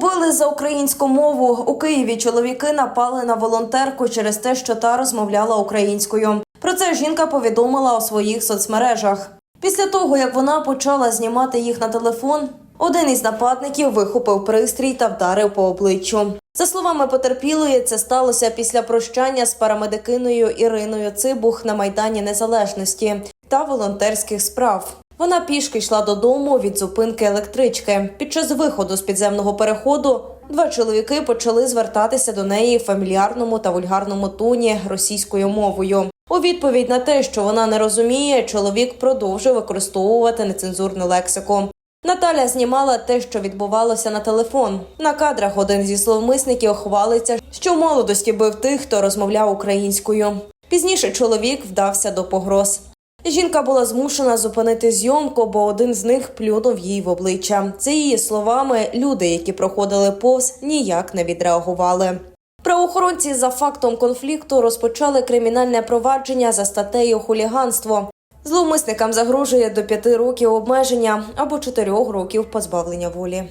Побили за українську мову. У Києві чоловіки напали на волонтерку через те, що та розмовляла українською. Про це жінка повідомила у своїх соцмережах. Після того, як вона почала знімати їх на телефон, один із нападників вихопив пристрій та вдарив по обличчю. За словами потерпілої, це сталося після прощання з парамедикиною Іриною Цибух на майдані Незалежності та волонтерських справ. Вона пішки йшла додому від зупинки електрички. Під час виходу з підземного переходу два чоловіки почали звертатися до неї в фамільярному та вульгарному тоні російською мовою. У відповідь на те, що вона не розуміє, чоловік продовжив використовувати нецензурну лексику. Наталя знімала те, що відбувалося на телефон. На кадрах один зі словмисників хвалиться, що в молодості бив тих, хто розмовляв українською. Пізніше чоловік вдався до погроз. Жінка була змушена зупинити зйомку, бо один з них плюнув їй в обличчя. За її словами, люди, які проходили повз, ніяк не відреагували. Правоохоронці за фактом конфлікту розпочали кримінальне провадження за статтею хуліганство. Зловмисникам загрожує до п'яти років обмеження або чотирьох років позбавлення волі.